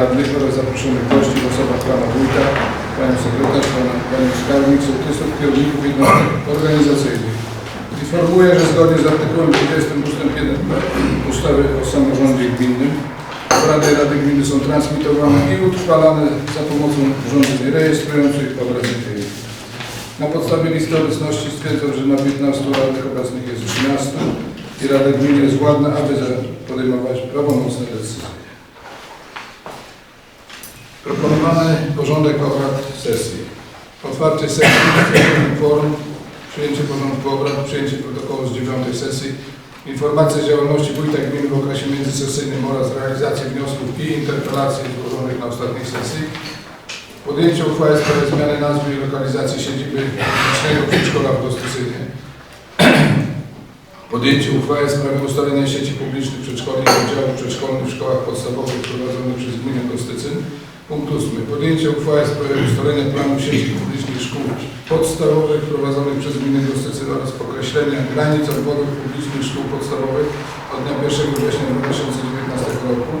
Radnych oraz zaproszonych gości w osobach Pana Wójta, Panią Sekretarz, Pana, Panią Skarbnik, sołtysów, kierowników jednostek organizacyjnych. Informuję, że zgodnie z artykułem 20 ust. 1 ustawy o samorządzie gminnym obrady Rady Gminy są transmitowane i utrwalane za pomocą urządzeń rejestrujących obrazy tej. Na podstawie listy obecności stwierdzam, że na 15 radnych obecnych jest 13 i Rada Gminy jest władna, aby podejmować prawomocne decyzje. Proponowany porządek obrad sesji. Otwarcie sesji, stwierdzenie forum, przyjęcie porządku obrad, przyjęcie protokołu z dziewiątej sesji, informacja z działalności wójta gminy w okresie międzysesyjnym oraz realizacji wniosków i interpelacji złożonych na ostatniej sesji, podjęcie uchwały w sprawie zmiany nazwy i lokalizacji siedziby publicznego przedszkola w Gostycynie, podjęcie uchwały w sprawie ustalenia sieci publicznych przedszkoli i oddziałów przedszkolnych w szkołach podstawowych prowadzonych przez gminę Gostycyn, Punkt ósmy. Podjęcie uchwały w sprawie ustalenia planu sieci publicznych szkół podstawowych prowadzonych przez gminę Gostycyn oraz określenia granic obwodów publicznych szkół podstawowych od dnia 1 września 2019 roku.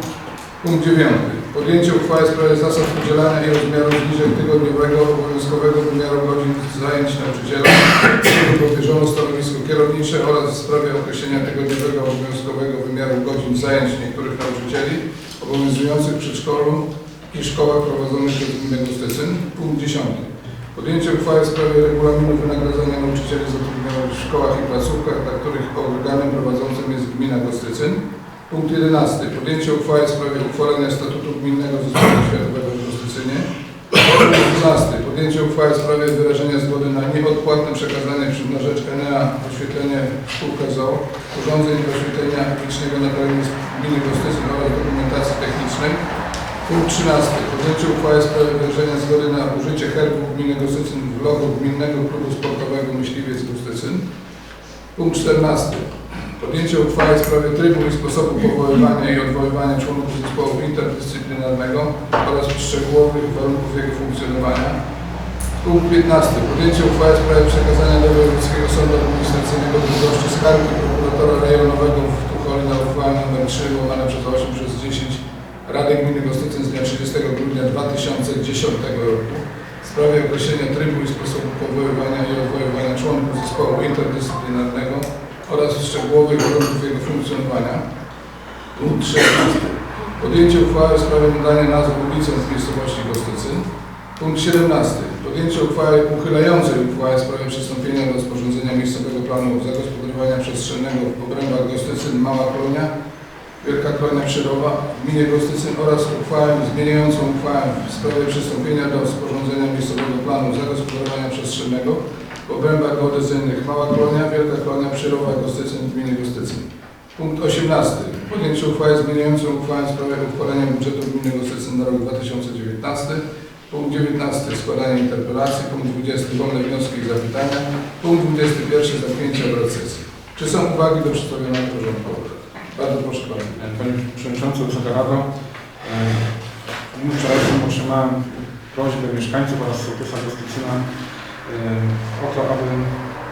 Punkt dziewiąty. Podjęcie uchwały w sprawie zasad udzielania i rozmiaru zniżek tygodniowego obowiązkowego wymiaru godzin zajęć nauczyciela, któremu powierzono stanowisko kierownicze oraz w sprawie określenia tygodniowego obowiązkowego wymiaru godzin zajęć niektórych nauczycieli obowiązujących w przedszkolu i szkołach prowadzonych przez gminę Gostycyn. Punkt 10. Podjęcie uchwały w sprawie regulaminu wynagradzania nauczycieli zatrudnionych w szkołach i placówkach, dla których organem prowadzącym jest gmina Gostycyn. Punkt 11. Podjęcie uchwały w sprawie uchwalenia statutu gminnego zespołu światowego w Gostycynie. Punkt 12. Podjęcie uchwały w sprawie wyrażenia zgody na nieodpłatne przekazanie przy- na rzecz Enea oświetlenie spółka ZOO urządzeń do oświetlenia publicznego na terenie gminy Gostycyn oraz dokumentacji technicznej. Punkt 13. Podjęcie uchwały w sprawie wyrażenia zgody na użycie herbu gminy Gostycyn w logo Gminnego Klubu Sportowego Myśliwiec Gostycyn. Punkt 14. Podjęcie uchwały w sprawie trybu i sposobu powoływania i odwoływania członków zespołu interdyscyplinarnego oraz szczegółowych warunków jego funkcjonowania. Punkt 15. Podjęcie uchwały w sprawie przekazania do Wojewódzkiego Sądu Administracyjnego Bydgoszczy skargi prokuratora rejonowego w Tucholi na uchwałę nr 3 łamane przez 8 przez 10 Rady Gminy Gostycyn z dnia 30 grudnia 2010 roku w sprawie określenia trybu i sposobu powoływania i odwoływania członków zespołu interdyscyplinarnego oraz szczegółowych warunków jego funkcjonowania. Punkt 16. Podjęcie uchwały w sprawie nadania nazwy ulicom w miejscowości Gostycyn. Punkt 17. Podjęcie uchwały uchylającej uchwałę w sprawie przystąpienia do sporządzenia miejscowego planu zagospodarowania przestrzennego w obrębach Gostycyn Mała Kolonia, Wielka Kolonia Przyrowa w gminie Gostycyn oraz uchwałę zmieniającą uchwałę w sprawie przystąpienia do sporządzenia miejscowego planu zagospodarowania przestrzennego w obrębach geodezyjnych Mała Kolonia, Wielka Kolonia Przyrowa, Gostycyn w gminie Gostycyn. Punkt 18. Podjęcie uchwały zmieniającą uchwałę w sprawie uchwalenia budżetu gminy Gostycyn na rok 2019. Punkt 19. Składanie interpelacji. Punkt 20. Wolne wnioski i zapytania. Punkt 21. Zamknięcie obrad sesji. Czy są uwagi do przedstawionego porządku? Bardzo proszę Panie. Panie Przewodniczący, Wysoka Rado, e, w dniu wczorajszym otrzymałem prośbę mieszkańców oraz sołtysa Gostycyna e, o to, aby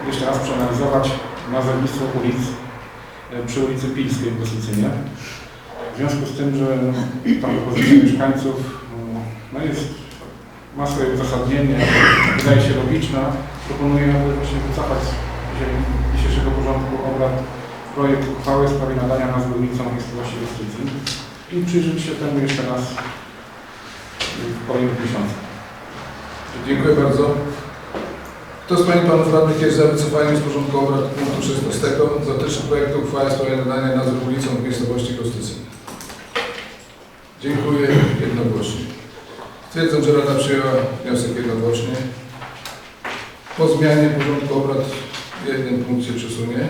jeszcze raz przeanalizować nazewnictwo ulic e, przy ulicy Pilskiej w Gostycynie. W związku z tym, że ta propozycja mieszkańców e, no jest, ma swoje uzasadnienie, wydaje się logiczna, proponuję, aby właśnie wycofać dzisiejszego porządku obrad projekt uchwały w sprawie nadania nazwy ulicom miejscowości Gostycyn i przyjrzeć się temu jeszcze raz w kolejnych miesiącach. Dziękuję bardzo. Kto z Pań i Panów Radnych jest za wycofaniem z porządku obrad punktu 16 dotyczy projektu uchwały w sprawie nadania nazwy ulicom w miejscowości Gostycyn? Dziękuję jednogłośnie. Stwierdzam, że Rada przyjęła wniosek jednogłośnie. Po zmianie porządku obrad jeden punkt się przesunie.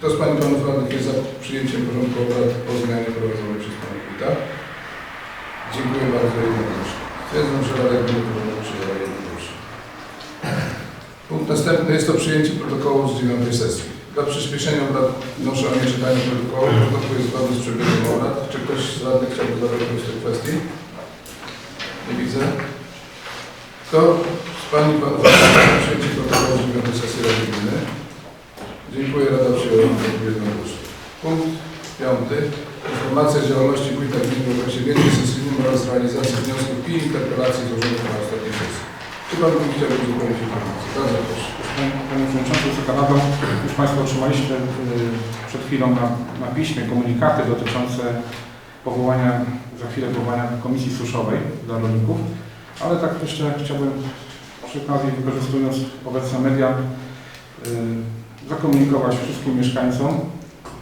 Kto z Pań i Panów Radnych jest za przyjęciem porządku obrad po zmianie prowadzonej przez Pana Wójta? Dziękuję bardzo jednogłośnie. Stwierdzam, że Rada Gminy Porządku przyjęła jednogłośnie. Punkt następny jest to przyjęcie protokołu z dziewiątej sesji. Dla przyspieszenia obrad wnoszę o nieczytanie protokołu. Protokół jest zgodny z przebiegiem obrad. Czy ktoś z radnych chciałby zabrać w tej kwestii? Nie widzę. Kto z Pani i Panów radnych przyjęcie protokołu z dziewiątej sesji Rady Gminy? Dziękuję. Rada przyjęła jednogłośnie. Punkt piąty. Informacja z działalności wójta gminy w okresie trybie sesyjnym oraz realizacji wniosków i interpelacji złożonych na ostatniej sesji. Czy Pan by chciał uzupełnić informację? Bardzo proszę. Panie Przewodniczący, Wysoka Rado, już Państwo otrzymaliście y, przed chwilą na, na piśmie komunikaty dotyczące powołania, za chwilę powołania Komisji Suszowej dla rolników, ale tak jeszcze chciałbym przy okazji, wykorzystując obecne media, y, zakomunikować wszystkim mieszkańcom,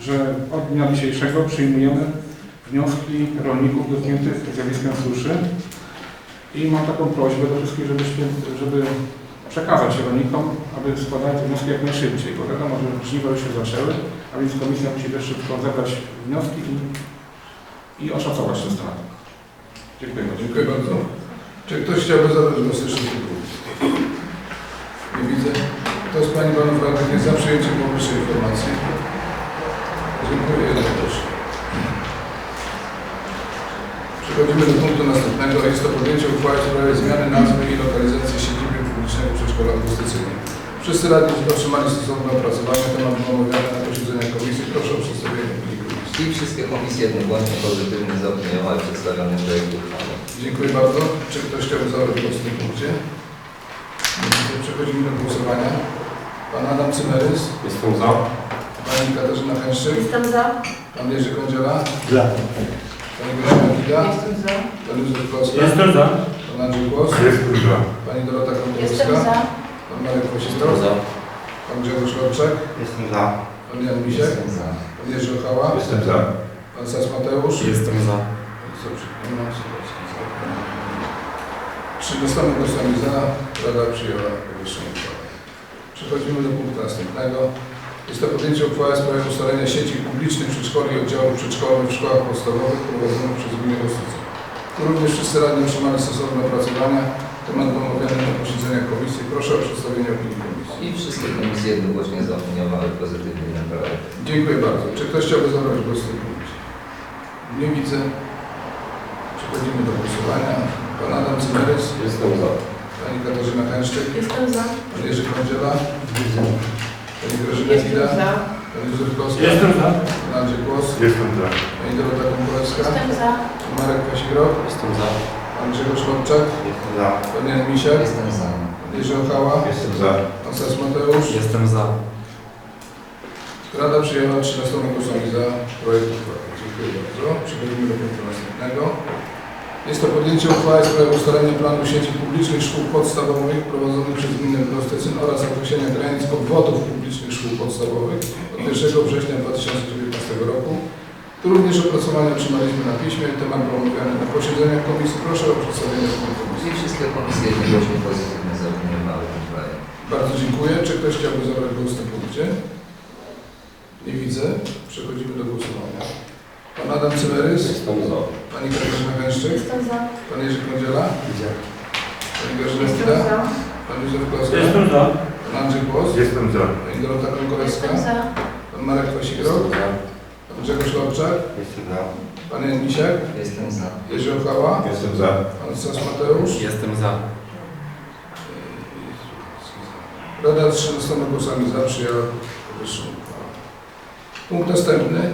że od dnia dzisiejszego przyjmujemy wnioski rolników dotkniętych zjawiskiem suszy i mam taką prośbę do wszystkich, żebyście, żeby przekazać rolnikom, aby składali te wnioski jak najszybciej, bo wiadomo, że żniwa już się zaczęły, a więc komisja musi też szybko zebrać wnioski i, i oszacować te straty. Dziękuję bardzo. Dziękuję bardzo. Czy ktoś chciałby zabrać głos jeszcze? Nie widzę. Pani Panów Radnych za przyjęciem powyższej informacji? Dziękuję. Jednogłośnie. Przechodzimy do punktu następnego. Jest to podjęcie uchwały w sprawie zmiany nazwy i lokalizacji siedziby publicznego przedszkola Gostycynie. Wszyscy radni otrzymali stosowne opracowanie. Temat był omawiany na posiedzeniach komisji. Proszę o przedstawienie opinii komisji. I wszystkie komisje jednogłośnie pozytywnie zaopiniowały przedstawiony projekt uchwały. Dziękuję bardzo. Czy ktoś chciałby zabrać głos w tym punkcie? Przechodzimy do głosowania. Pan Adam Cymerys, Jestem za. Pani Katarzyna Hęszczyk, Jestem za. Pan Jerzy Kądziela, Za. Pani Grażyna Gida, Jestem za. Pan Józef Klocka, Jestem za. Pan Andrzej Głos, Jestem za. Pani Dorota Jestem Kądzielska, za. Pan Marek Kwasistowski, Pan Grzegorz Lorczak, Jestem za. Pan Jan Misiek, Jestem za. Pan Jerzy Ochała, Jestem za. Pan Sas Mateusz. Jestem za. Trzy dostane głosami za, Rada przyjęła powyższą. Przechodzimy do punktu następnego. Jest to podjęcie uchwały w sprawie ustalenia sieci publicznych przedszkoli i oddziałów przedszkolnych w szkołach podstawowych prowadzonych przez gminę Gostycę. Tu również wszyscy radni otrzymali stosowne opracowania. Temat był omawiany na posiedzeniach komisji. Proszę o przedstawienie opinii komisji. I wszystkie komisje jednogłośnie zaopiniowały pozytywnie ten projekt. Dziękuję bardzo. Czy ktoś chciałby zabrać głos w tym punkcie? Nie widzę. Przechodzimy do głosowania. Pan Adam Cymerys, Jestem za. Pani Katarzyna Hęszczyk, Jestem za. Pan Jerzy Kądziela, Pani Grażyna Jestem za. Pan Józef Koska, za. Pan Andrzej Głos, Jestem za. Pani Dorota Kąkolewska, Jestem za. Pan Marek Kwasigrok, Jestem za. Pan Grzegorz Lorczak, Jestem za. Pan Jan Misiak, Jestem za. Pan Jerzy Ochała, Jestem za. Pan Sas Mateusz. Jestem za. Rada przyjęła 13 głosami za projekt uchwały. Dziękuję bardzo. Przechodzimy do punktu następnego. Jest to podjęcie uchwały w sprawie ustalenia planu sieci publicznych szkół podstawowych prowadzonych przez gminę Prostecyn oraz określenia granic obwodów publicznych szkół podstawowych od 1 września 2019 roku. Tu również opracowanie otrzymaliśmy na piśmie. Temat był omawiany na posiedzeniach komisji. Proszę o przedstawienie opinii komisji. Wszystkie komisje jednogłośnie pozytywnie zaopiniowały ten projekt. Bardzo dziękuję. Czy ktoś chciałby zabrać głos w tym punkcie? Nie widzę. Przechodzimy do głosowania. Pan Adam Cymerys, Jestem za. Pani Katarzyna Gęszczyk, Jestem za. Pan Jerzy Kądziela, Pani Grażyna Jestem Gida, za. Pan Józef Kloska, za. Pan Andrzej Głos, Jestem za. Pani Dorota Konkolewska, Jestem za. Pan Marek Kwasigrok, Pan Grzegorz Lorczak, Jestem za. Pan Jan Misiak, Jestem za. Jerzy Ochała, Jestem za. Pan Sas Mateusz. Jestem za. Rada 13 głosami za przyjęła powyższą uchwałę. Punkt następny.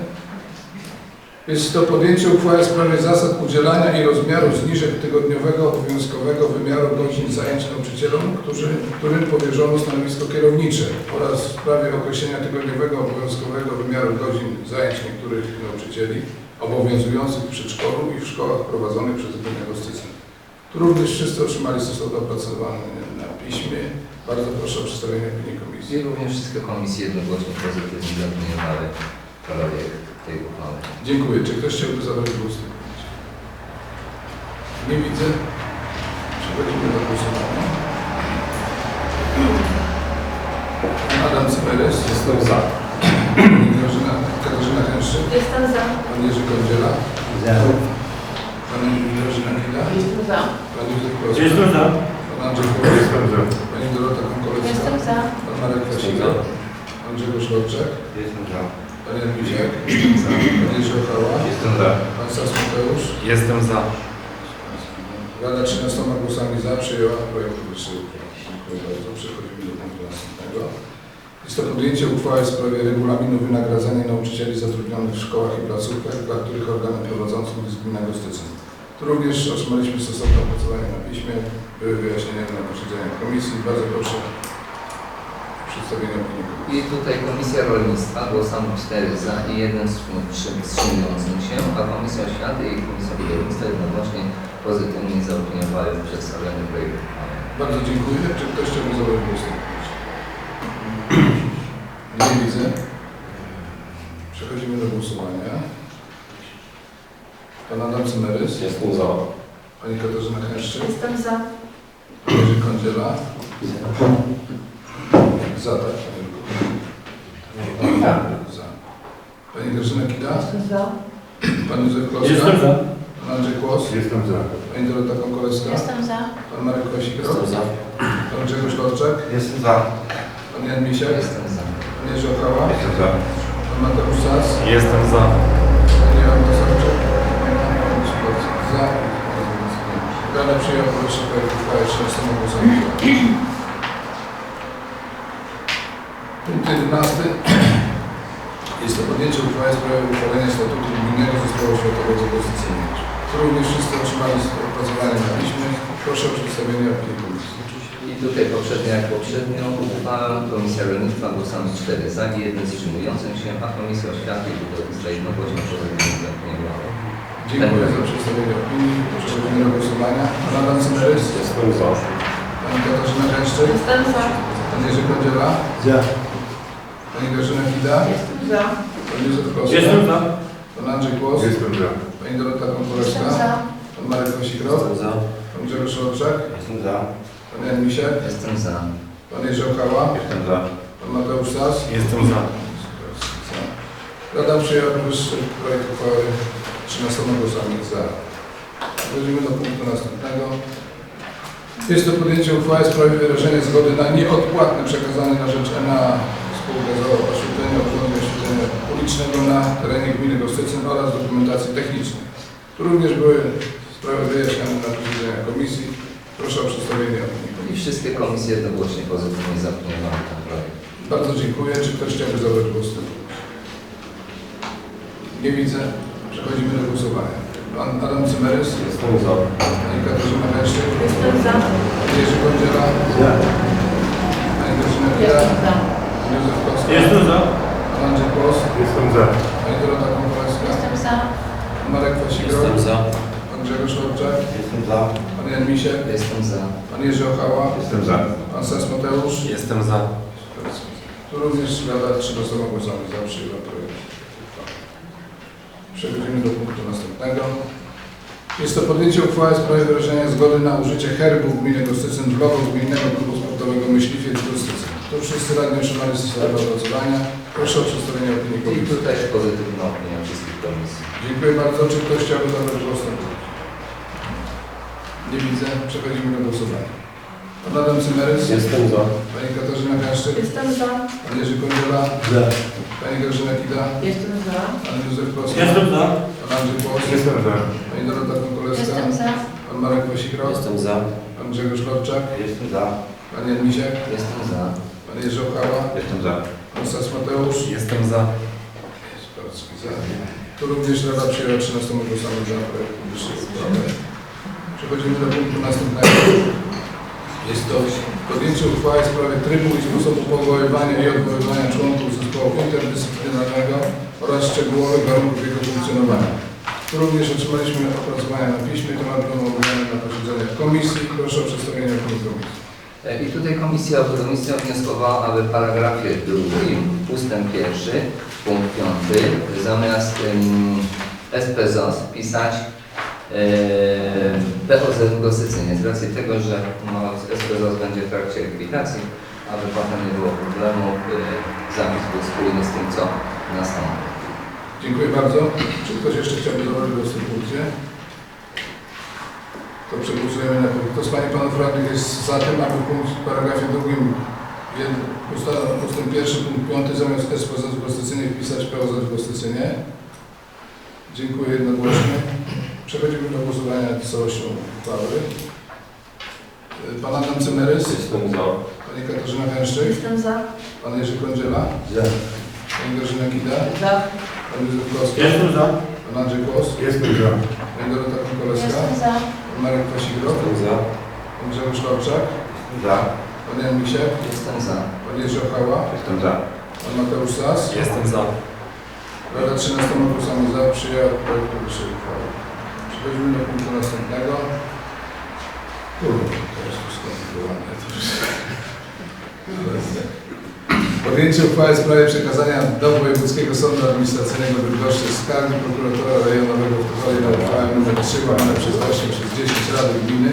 Jest to podjęcie uchwały w sprawie zasad udzielania i rozmiaru zniżek tygodniowego obowiązkowego wymiaru godzin zajęć nauczycielom, którzy, którym powierzono stanowisko kierownicze oraz w sprawie określenia tygodniowego obowiązkowego wymiaru godzin zajęć niektórych nauczycieli obowiązujących w przedszkolu i w szkołach prowadzonych przez gminę Gostycyn. Tu również wszyscy otrzymali stosowne opracowanie na piśmie. Bardzo proszę o przedstawienie opinii komisji. I również wszystkie komisje jednogłośnie pozytywnie zaopiniowały projekt tej uchwały. Dziękuję. Czy ktoś chciałby zabrać głos? Nie widzę. Przechodzimy do głosowania. Pan Adam Cymerys, Jestem za. Pani Grażyna, Katarzyna Hęszczyk, Jestem za. Pan Jerzy Kądziela, Za. Pani Grażyna Gila, Jestem za. Pan Józef Kloska, za. Pan Andrzej Kowalski, Jestem za. Pani Dorota Konkolewska, Jestem za. Pan Marek Kwasika, Pan Grzegorz Lorczak, Jestem za. Misiak, Pan Jerzy Ochała, Jestem za. Pan Sas Mateusz. Jestem za. Rada 13 głosami za przyjęła projekt uchwały. Dziękuję bardzo. Przechodzimy do punktu następnego. Jest to podjęcie uchwały w sprawie regulaminu wynagradzania nauczycieli zatrudnionych w szkołach i placówkach, dla których organem prowadzącym jest gmina Gostycyn. Tu również otrzymaliśmy stosowne opracowania na piśmie, były wyjaśnienia na posiedzeniach komisji. Bardzo proszę o przedstawienie opinii. I tutaj Komisja Rolnictwa głosami 4 za i 1 wstrzymującym się, a Komisja Oświaty i Komisja Budownictwa jednogłośnie pozytywnie zaopiniowały przedstawiony projekt uchwały. Bardzo dziękuję. Czy ktoś chciałby zabrać głos? Nie widzę. Przechodzimy do głosowania. Pan Adam Cymerys. Jestem za. Pani Katarzyna Hęszczyk. Jestem za. Pan Jerzy Kądziela. Za, tak? Panie Jurku? Za. Pani Grażyna Kida. Jestem za. Pan Józef Kloska. Jestem za. Pan Andrzej Kłos. Jestem za. Pani Dorota Konkolewska. Jestem za. Pan Marek Kwasikro. Jestem za. Pan Grzegorz Lorczak. Jestem za. Pan Jan Misiak. Jestem za. Pan Jerzy Ochała. Jestem za. Pan Mateusz Sas. Jestem za. Pan Jan Tosarczyk. Za. Rada przyjęła powyższy projekt uchwały 13 głosowania. Punkt 11. Jest to podjęcie uchwały w sprawie uchwalenia statutu Gminnego Zespołu Oświatowego Konstytucyjnego. Również wszyscy otrzymali opracowanie na piśmie. Proszę o przedstawienie opinii komisji. I tutaj poprzednio jak poprzednio uchwała Komisja Rolnictwa głosami 4 za i 1 wstrzymującym się, a Komisja Oświaty i Budownictwa jednogłośnie pozytywnie. Dziękuję za przedstawienie opinii. Przechodzimy do głosowania. Pan Adam Cymerys. Jestem za. Pani Katarzyna Gęszczyk. Jestem za. Pan Jerzy Kądziela. Za. Pani Grażyna Kida. Jestem za. Pan Józef Kloska. za. Pan Andrzej Kłos. Jestem za. Pani Dorota Jestem Konkolewska. za. Pan Marek Kwasikro. za. Pan Grzegorz Lorczak. Jestem za. Pan Jan Misiak. Jestem za. Pan Jerzy Ochała. Jestem za. Pan Mateusz Sas. Jestem za. Rada przyjęła powyższy projekt uchwały 13 głosami za. Przechodzimy do punktu następnego. Jest to podjęcie uchwały w sprawie wyrażenia zgody na nieodpłatne przekazanie na rzecz ENA za oświetlenie urządzeń oświetlenia ulicznego na terenie gminy Gostycyn oraz dokumentacji technicznej. Tu również były sprawy wyjaśniane na posiedzeniach komisji. Proszę o przedstawienie opinii I wszystkie komisje jednogłośnie pozytywnie zaopiniowały ten projekt. Bardzo dziękuję. Czy ktoś chciałby zabrać głos? w tym? Nie widzę. Przechodzimy do głosowania. Pan Adam Cymerys, Jestem za. Pani Katarzyna Leszczyk, Jestem za. Pan Jerzy Kądziela, Za. Pani Kira, Jestem za. Kowski, za. Pan Andrzej Kłos, Jestem za. Pani Dorota Konkolewska, Jestem za. Pan Marek Kwasikro, za. Pan Grzegorz Lorczak, Jestem za. Pan Jan Misiek, Jestem za. Pan Jerzy Ochała, Jestem za. Pan Sens Mateusz. Jestem za. Tu również Rada 13 głosami za przyjęła projekt. Przechodzimy do punktu następnego. Jest to podjęcie uchwały w sprawie wyrażenia zgody na użycie herbu gminy Gostycyn w logo Gminnego Klubu Sportowego Myśliwiec Gostycyn. Tu wszyscy radni otrzymali stosowne opracowania. Proszę o przedstawienie opinii I komisji. tutaj pozytywna opinia wszystkich komisji. Dziękuję bardzo. Czy ktoś chciałby zabrać głos? Nie widzę. Przechodzimy do głosowania. Pan Adam Cymerys, Jestem za. Pani Katarzyna Gaszczyk, Jestem za. Pan Jerzy Kądziela, Za. Pani Grażyna Kida, Jestem za. Pan Józef Kloska, za. Pan Andrzej Kłos, Jestem za. Pani Dorota Konkolewska, Jestem za. Pan Marek Wasikro, za. Pan Grzegorz Lorczak, Jestem za. Pan Jan Misiak, Jestem za. Jerzy Ochała, Jestem za. Pan Sas Mateusz. Jestem za. Zgorski za. Tu również Rada przyjęła 13 głosami za projekt wyższej uchwały. Przechodzimy do punktu następnego. Jest to podjęcie uchwały w sprawie trybu i sposobu powoływania i odwoływania członków zespołu interdyscyplinarnego oraz szczegółowych warunków jego funkcjonowania. Tu również otrzymaliśmy opracowania na piśmie, temat był omawiany na posiedzeniach komisji. Proszę o przedstawienie opinii komisji. I tutaj Komisja Budownictwa wnioskowała, aby w paragrafie drugim, ustęp pierwszy, punkt piąty, zamiast um, SPZOS pisać e, POZ z racji tego, że no, SPZOS będzie w trakcie likwidacji, aby potem nie było problemu, e, zapis był spójny z tym, co nastąpi. Dziękuję bardzo. Czy ktoś jeszcze chciałby zabrać głos w tym punkcie? To przegłosujemy na. Kto z Pani i Panów Radnych jest za tym, aby punkt w paragrafie drugim ustęp pierwszy, punkt piąty zamiast SPZ w Gostycynie wpisać POZ w Gostycynie? Dziękuję jednogłośnie. Przechodzimy do głosowania nad całością uchwały. Y, Pan Adam Cymerys, Jestem za. Pani Katarzyna Hęszczyk, Jestem za. Pan Jerzy Kądziela, Za. Pani Grażyna Kida, Za. Pan Józef Kowski, za. Pan Andrzej Kłos, Jestem za. Pan Pani Dorota Kokoleska? Jestem za. Pan Marek Kwasigro? za. Pan Grzegorz Lorczak? Za. Pan Jan Misiek? Jestem za. Pan Jerzy Ochała? Jestem za. Pan Mateusz Sas? Jestem za. Rada 13 głosami za przyjęła projekt powyższej uchwały. Przechodzimy do punktu następnego. Kurde, to jest skomplikowane. Podjęcie uchwały w sprawie przekazania do Wojewódzkiego Sądu Administracyjnego w Bydgoszczy skargi prokuratora rejonowego w Tucholi na uchwałę nr 3 łamane przez 8 przez 10 Rady Gminy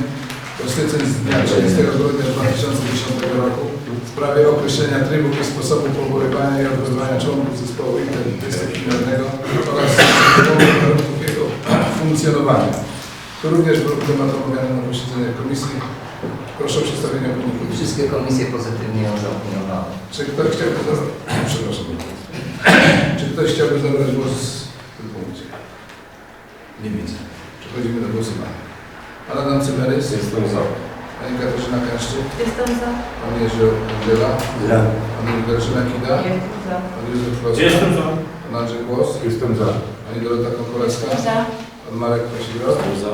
Konstytucji z dnia 30 grudnia 2010 roku w sprawie określenia trybu i sposobu powoływania i odwoływania członków zespołu interdyscyplinarnego oraz warunków jego funkcjonowania. To również był temat omawiany na posiedzeniu komisji. Proszę o przedstawienie komisji. Wszystkie komisje pozytywnie ją zaopiniowały. Czy ktoś chciałby zabrać... Przepraszam. Czy ktoś chciałby zabrać głos w tym punkcie? Nie widzę. Przechodzimy do głosowania. Pan Adam Cymerys, Jestem za. Pani Katarzyna Kęszczyk, Jestem za. Pan Jerzy Odbiela, Za. Pani Grażyna Kida, Jestem za. Pan Józef Kloska, za. Pan Andrzej Głos, Jestem za. Pani Dorota Kokoleska, Za. Pan Marek Kwasigro, za.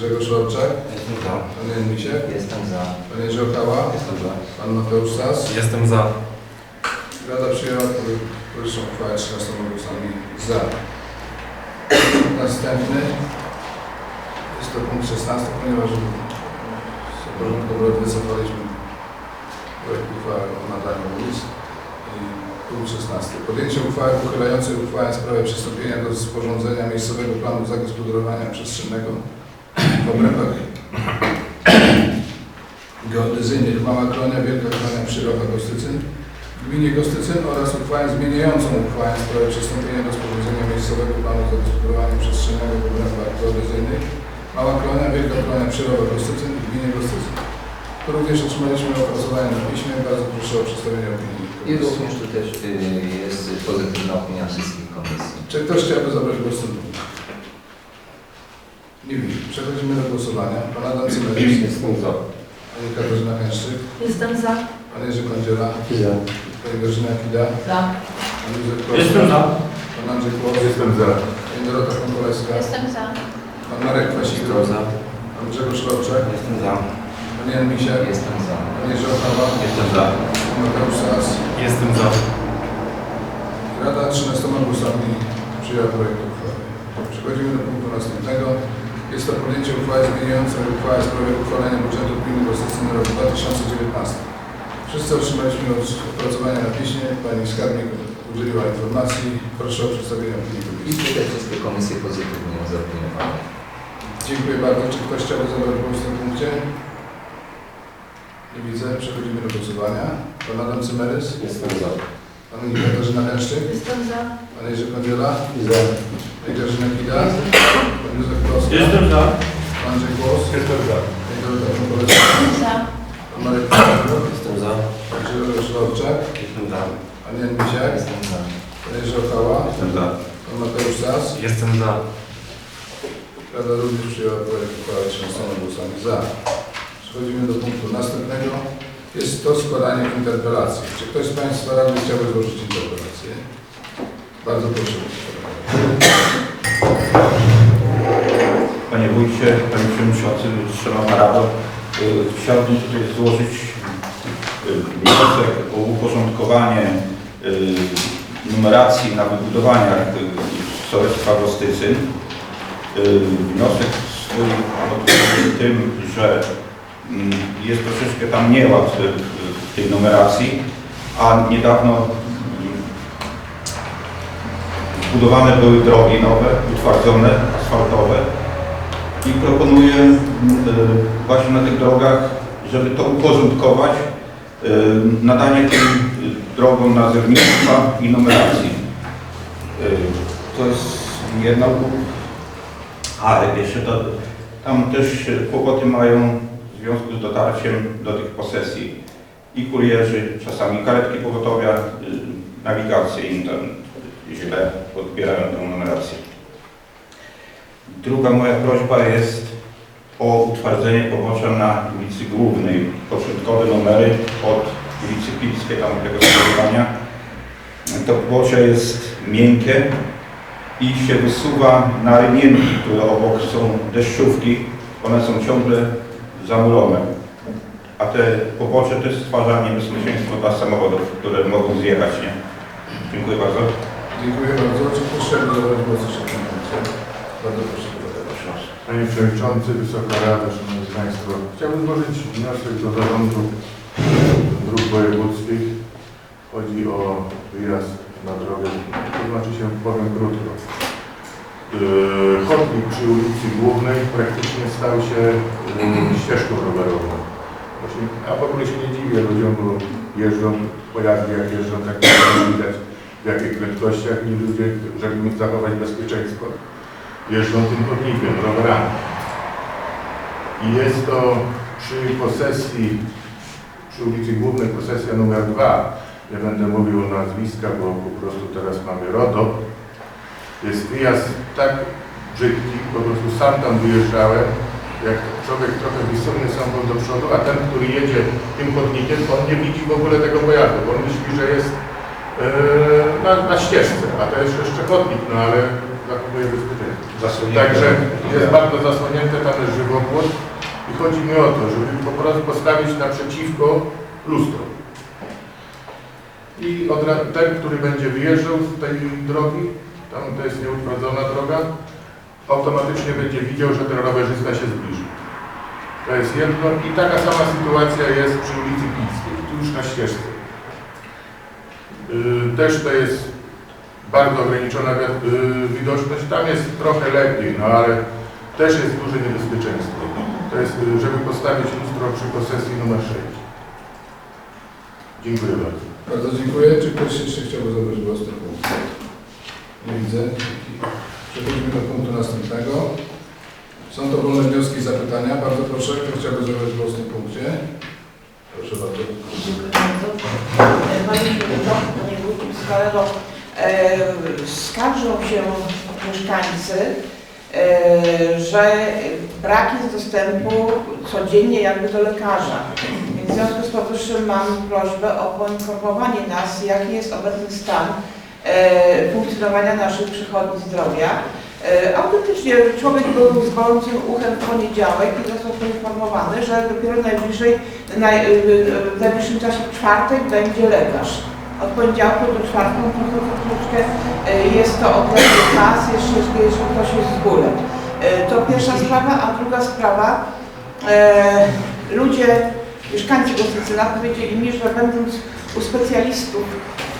Pan Grzegorz Lorczak, Jestem za. Pan Jan Misiek, Jestem za. Pan Jerzy Okała, Jestem za. Pan Mateusz Sas. Jestem za. Rada przyjęła powyższą uchwałę 13 głosami za. Następny jest to punkt 16, ponieważ z porządku obrad wycofaliśmy projekt uchwały o nadaniu ulic. I punkt 16. Podjęcie uchwały uchylającej uchwałę w sprawie przystąpienia do sporządzenia miejscowego planu zagospodarowania przestrzennego obrębach geodezyjnych Mała Klonia, Wielka Klonia, Przyroda, Gostycyn w gminie Gostycyn oraz uchwałę zmieniającą uchwałę w sprawie przystąpienia do sporządzenia miejscowego planu zagospodarowania przestrzennego w obrębach geodezyjnych Mała Klonia, Wielka Klonia, Przyroda, Gostycyn w gminie Gostycyn. To również otrzymaliśmy opracowanie na piśmie. Bardzo proszę o przedstawienie opinii. I również tu też y, jest pozytywna opinia wszystkich komisji. Czy ktoś chciałby zabrać głos? Nie widzę. Przechodzimy do głosowania. Pan Adam Cymerys, Jestem za. Pani Katarzyna Kęszczyk, Jestem za. Pan Jerzy Kądziela, Za. Pani Grażyna Kida, Za. Pan Józef Kloska, za. Pan Andrzej Kłos, Jestem za. Pani Dorota Konkoleska, Jestem za. Pan Marek Kwasikro, Pan Grzegorz Lorczak, Jestem za. Pan Jan Misiak, Jestem za. Pan Jerzy Okawa, Jestem za. Pan Mateusz Sas. Jestem za. Rada 13 głosami przyjęła projekt uchwały. Przechodzimy do punktu następnego. Jest to podjęcie uchwały zmieniającej uchwałę w sprawie uchwalenia budżetu gminy Gostycyn na rok 2019. Wszyscy otrzymaliśmy od- opracowania na piśmie. Pani skarbnik udzieliła informacji. Proszę o przedstawienie opinii I komisji. tutaj wszystkie komisje pozytywnie zaopiniowały. Dziękuję bardzo. Czy ktoś chciałby zabrać głos w tym punkcie? Nie widzę. Przechodzimy do głosowania. Pan Adam Cymerys, Jestem za. Pani Katarzyna Leszczyk, Jestem za. Pan Jerzy Kądziela, Za. Pani Grażyna Kida, Pan Józef Kloska, za. Pan Andrzej Głos, Jestem za. Pani Dorota Kokoleska, Za. Pan Marek Kwasigro, Jestem za. Pan Grzegorz Lorczak, Jestem za. Pan Jan Misiak, Jestem za. Pan Jerzy Okała, Jestem za. Pan Mateusz Sas. Jestem za. Rada również przyjęła projekt uchwały 13 głosami za. Przechodzimy do punktu następnego. Jest to składanie interpelacji. Czy ktoś z Państwa radnych chciałby złożyć interpelację? Bardzo proszę. Panie Wójcie, Panie Przewodniczący, Szanowna Rado, y, chciałbym tutaj złożyć y, wniosek o uporządkowanie y, numeracji na wybudowaniach Sołectwa Gostycyn. Wniosek swój tym, że mm, jest troszeczkę tam nieład w tej numeracji, a niedawno zbudowane były drogi nowe, utwardzone, asfaltowe i proponuję mm, y, właśnie na tych drogach, żeby to uporządkować, y, nadanie tym y, drogom nazewnictwa i numeracji. To jest jedna, ale jeszcze to, tam też kłopoty mają w związku z dotarciem do tych posesji. I kurierzy, czasami karetki pogotowia, nawigacje im tam źle odbierają tę numerację. Druga moja prośba jest o utwardzenie pobocza na ulicy Głównej. Początkowe numery od ulicy Pilskiej, tam tego skrzyżowania. To pobocze jest miękkie i się wysuwa na rymienki, które obok są deszczówki. One są ciągle zamulone. A te pobocze też stwarza niebezpieczeństwo dla samochodów, które mogą zjechać, nie? Dziękuję bardzo. Dziękuję bardzo. Czy chciałby zabrać głos jeszcze w tym punkcie? Bardzo proszę, Proszę. Panie Przewodniczący, Wysoka Rada, Szanowni Państwo. Chciałbym złożyć wniosek do zarządu dróg wojewódzkich. Chodzi o wyjazd na drogę, to znaczy się powiem krótko. Yy, Chodnik przy ulicy Głównej praktycznie stał się yy, ścieżką rowerową. A w ogóle się nie dziwię ludziom, bo jeżdżą pojazdy, jak jeżdżą, tak nie widać w jakich prędkościach i ludzie, żeby zachować bezpieczeństwo, jeżdżą tym chodnikiem, rowerami. I jest to przy posesji, przy ulicy Głównej, posesja numer 2. Nie będę mówił nazwiska, bo po prostu teraz mamy RODO. Jest wyjazd tak brzydki, po prostu sam tam wyjeżdżałem, jak człowiek trochę wysunie samochód do przodu, a ten, który jedzie tym chodnikiem, on nie widzi w ogóle tego pojazdu, on myśli, że jest na, na ścieżce, a to jest jeszcze chodnik, no ale zachowuje bezpieczeństwo. Także jest bardzo zasłonięte, tam jest żywopłot i chodzi mi o to, żeby po prostu postawić naprzeciwko lustro. I od ten, który będzie wyjeżdżał z tej drogi, tam to jest nieutwardzona droga, automatycznie będzie widział, że ten rowerzysta się zbliży. To jest jedno i taka sama sytuacja jest przy ulicy Pickiej, tu już na ścieżce. Yy, Też to jest bardzo ograniczona yy, widoczność, tam jest trochę lepiej, no ale też jest duże niebezpieczeństwo. To jest, yy, żeby postawić lustro przy posesji numer 6. Dziękuję bardzo. Bardzo dziękuję. Czy ktoś jeszcze chciałby zabrać głos tym punkcie? Nie widzę. Przechodzimy do punktu następnego. Są to wolne wnioski i zapytania. Bardzo proszę, kto chciałby zabrać głos w tym punkcie? Proszę bardzo. Dziękuję bardzo. Panie Przewodniczący, Panie Skalero, e, skarżą się mieszkańcy, e, że brak jest dostępu codziennie jakby do lekarza. Więc w związku z powyższym mam prośbę o poinformowanie nas, jaki jest obecny stan e, funkcjonowania naszych przychodni zdrowia. Autentycznie człowiek był z bolącym uchem w poniedziałek i został poinformowany, że dopiero najbliżej, naj, w najbliższym czasie w czwartek będzie lekarz. Od poniedziałku do czwartku troszeczkę e, jest to odległy czas, jeszcze jeśli ktoś jest z. E, To pierwsza sprawa, a druga sprawa, e, ludzie, mieszkańcy Gostycyna powiedzieli mi, że będąc u specjalistów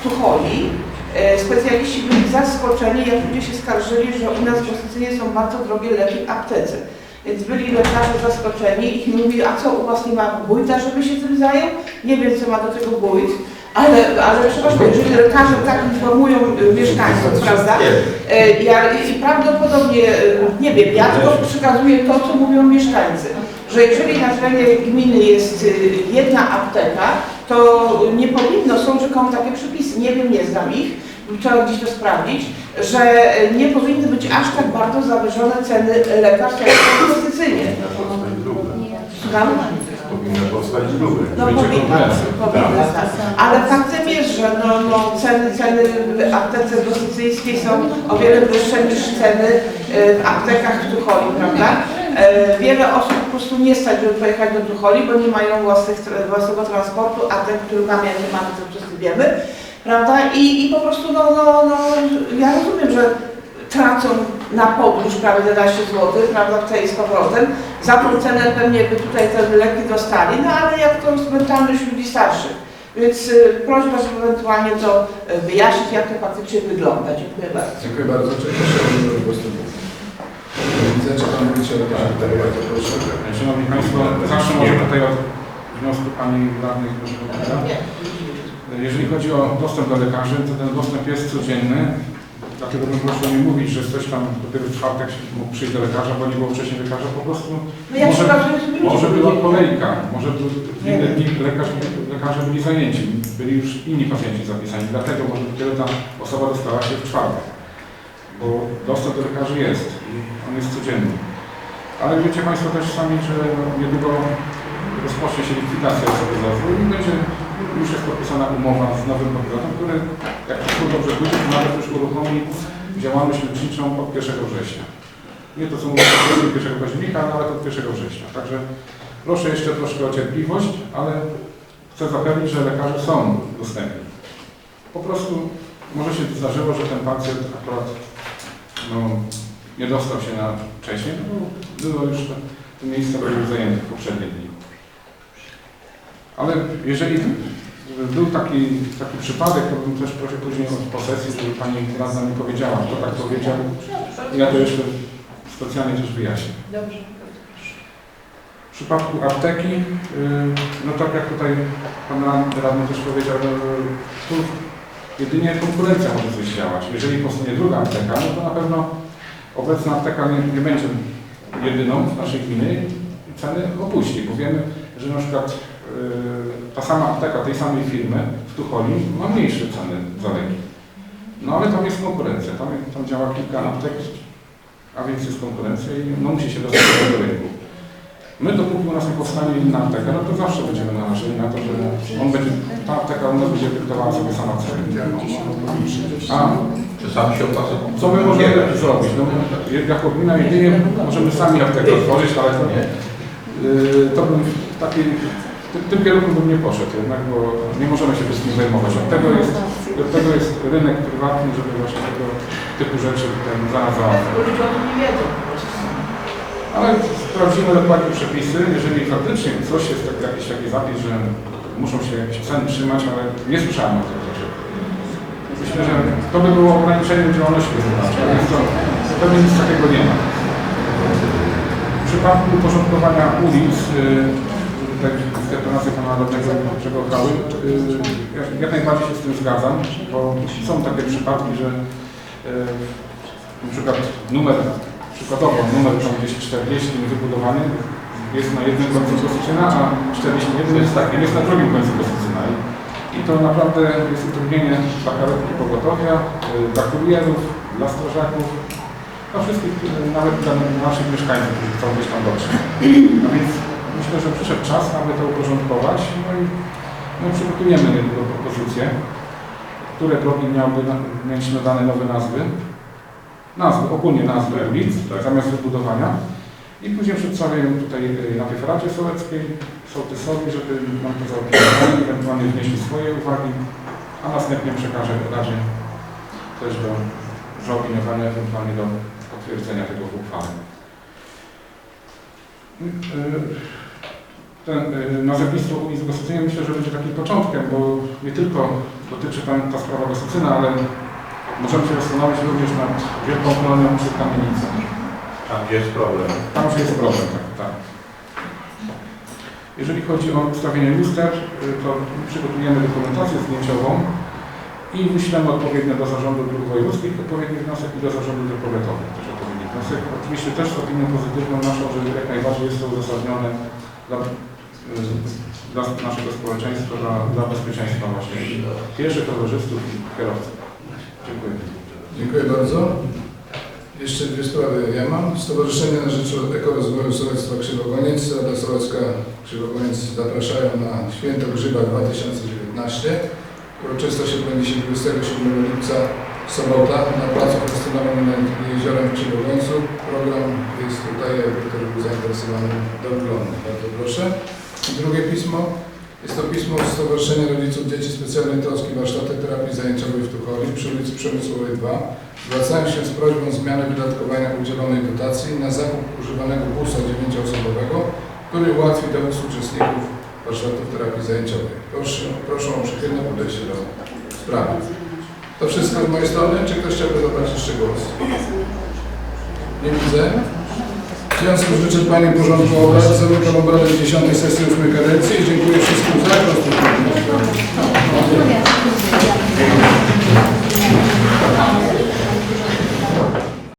w Tucholi, E, Specjaliści byli zaskoczeni, jak ludzie się skarżyli, że u nas w Gostycynie są bardzo drogie leki w aptece. Więc byli lekarze zaskoczeni i mówili, a co u was nie ma wójta, żeby się tym zajął? Nie wiem, co ma do tego wójt, ale, ale przepraszam, jeżeli lekarze tak informują y, mieszkańców, prawda? E, Ja, I prawdopodobnie, y, nie wiem, ja tylko przekazuję to, co mówią mieszkańcy, że jeżeli na terenie gminy jest y, jedna apteka, to nie powinno, są rzekomo takie przepisy, nie wiem, nie znam ich, trzeba gdzieś to sprawdzić, że nie powinny być aż tak bardzo zawyżone ceny lekarstw jak w Konstytucyjnie. Powstać Powinny powstać grube. No kompleks. powinny tak. Ale faktem jest, że no, no, ceny, ceny w aptece gostycyjskiej są o wiele wyższe niż ceny e, w aptekach w Tucholi, prawda? E, Wiele osób po prostu nie stać, żeby pojechać do Tucholi, bo nie mają własnych, własnego transportu, a ten, który mamy, jak nie mamy, to wszyscy wiemy, prawda? I, i po prostu, no, no, no, ja rozumiem, że tracą na podróż prawie 11 zł, prawda, w tej z powrotem. Za tą cenę pewnie by tutaj te leki dostali, no ale jak to jest mentalność ludzi starszych. Więc y, prośba, żeby ewentualnie to y, wyjaśnić, jak to faktycznie wygląda. Dziękuję bardzo. Dziękuję bardzo. Czy ktoś chciałby zabrać głos w tym punkcie? Nie widzę. Czy Pan Wójcie pytania? Bardzo proszę. Szanowni Państwo, zacznę może tutaj od wniosku Pani Radnej. Jeżeli chodzi o dostęp do lekarzy, to ten dostęp jest codzienny. Dlatego bym prosił nie mówić, że ktoś tam dopiero w czwartek mógł przyjść do lekarza, bo nie było wcześniej lekarza. Po prostu No ja może, może była kolejka, może tu w inne dni lekarz, lekarze byli zajęci, byli już inni pacjenci zapisani. Dlatego może dopiero ta osoba dostała się w czwartek. Bo dostęp do lekarzy jest i on jest codzienny. Ale wiecie Państwo też sami, że niedługo rozpocznie się likwidacja osoby z rozwoju i będzie, już jest podpisana umowa z nowym podmiotem, który jak wszystko dobrze pójdzie, to nawet już uruchomi działalność leczniczą od 1 września. Nie to, co mówię od 1 października, ale nawet od 1 września. Także proszę jeszcze troszkę o cierpliwość, ale chcę zapewnić, że lekarze są dostępni. Po prostu może się zdarzyło, że ten pacjent akurat no, nie dostał się na wcześniej, no, było już te, te miejsca były zajęte w poprzednie dni. Ale jeżeli był taki, taki przypadek, to bym też prosił później o posesję, żeby Pani radna mi powiedziała, kto tak powiedział. Ja to jeszcze specjalnie też wyjaśnię. Dobrze. W przypadku apteki, yy, no tak jak tutaj Pan radny też powiedział, no, tu jedynie konkurencja może coś działać. Jeżeli powstanie druga apteka, no to na pewno obecna apteka nie, nie będzie jedyną w naszej gminy i ceny opuści, bo wiemy, że na przykład ta sama apteka tej samej firmy w Tucholi ma mniejsze ceny za leki. No ale tam jest konkurencja, tam, tam działa kilka aptek, a więc jest konkurencja i no, musi się dostać do rynku. My dopóki u nas nie powstanie inna apteka, no to zawsze będziemy narażeni na to, że on będzie, ta apteka u nas będzie dyktowała sobie sama ceny. A co my możemy zrobić? No, jako gmina jedynie możemy sami aptekę otworzyć, ale to, yy, to bym w takiej, tym, tym kierunku bym nie poszedł jednak, bo nie możemy się wszystkim zajmować. Od tego jest, od tego jest rynek prywatny, żeby właśnie tego typu rzeczy ten załatwiać. Bo ludzie o tym nie wiedzą. Ale sprawdzimy dokładnie przepisy. Jeżeli faktycznie coś jest tak, jakiś taki zapis, że muszą się jakieś ceny trzymać, ale nie słyszałem o tych rzeczach. Myślę, że to by było ograniczeniem działalności gospodarczej, więc to pewnie nic takiego nie ma. W przypadku uporządkowania ulic, yy, tutaj interpelacje pana radnego przekochały, yy, ja jak najbardziej się z tym zgadzam, bo są takie przypadki, że na przykład numer Przykładowo numer tam gdzieś 40 wybudowany jest na jednym końcu Kosyczyna, a 41 jest, tak, jest na drugim końcu Kosyczyna. I, to naprawdę jest utrudnienie dla karetki pogotowia, y, dla kurierów, dla strażaków, dla wszystkich, y, nawet dla naszych mieszkańców, którzy chcą gdzieś tam dotrzeć. A więc myślę, że przyszedł czas, aby to uporządkować. No i my przygotujemy niedługo propozycje, które drogi miałyby na- mieć nadane nowe nazwy nazwy, ogólnie nazwy ulic, zamiast wybudowania. I później przedstawię tutaj y, najpierw Radzie Sołeckiej, sołtysowi, żeby nam to zaopiniowali, ewentualnie wnieśli swoje uwagi, a następnie przekażę Radzie też do zaopiniowania, ewentualnie do potwierdzenia tego w uchwale. Y, Ten, y, nazewnictwo ulic Gostycynia myślę, że będzie takim początkiem, bo nie tylko dotyczy tam ta sprawa Gostycyna, ale Możemy się zastanowić również nad wielką kolonią przy kamienicą. Tam gdzie jest problem. Tam już jest problem, tak, tak. Jeżeli chodzi o ustawienie luster, y, to przygotujemy dokumentację zdjęciową i wyślemy odpowiednio do zarządu dróg wojewódzkich odpowiedni wniosek i do zarządu dróg powiatowych też odpowiedni wniosek. Oczywiście też z opinią pozytywną naszą, że jak najbardziej jest to uzasadnione dla, dla naszego społeczeństwa, dla, dla bezpieczeństwa właśnie pieszych, rowerzystów i kierowców. Dziękuję. Dziękuję bardzo. Jeszcze dwie sprawy ja mam. Stowarzyszenie na rzecz Ekorozwoju Sołectwa Krzywogoniec, Rada Sołecka Krzywogoniec zapraszają na Święto Grzyba 2019. Uroczystość odbędzie się 27 lipca sobota na placu festynowym nad jeziorem w Krzywogońcu. Program jest tutaj, jakby ktoś był zainteresowany do oglądu. Bardzo proszę. Drugie pismo. Jest to pismo Stowarzyszenia Rodziców Dzieci Specjalnej Troski Warsztaty Terapii Zajęciowej w Tucholi przy ulicy Przemysłowej 2. Zwracają się z prośbą zmiany wydatkowania udzielonej dotacji na zakup używanego busa dziewięcioosobowego, który ułatwi dowóz uczestników warsztatów terapii zajęciowej. Proszę, proszę o przychylne podejście do sprawy. To wszystko z mojej strony. Czy ktoś chciałby zabrać jeszcze głos? Nie widzę. W związku z wyczerpaniem porządku obrad zamykam obrady 10 sesji 8 kadencji i dziękuję wszystkim za konstruktywność.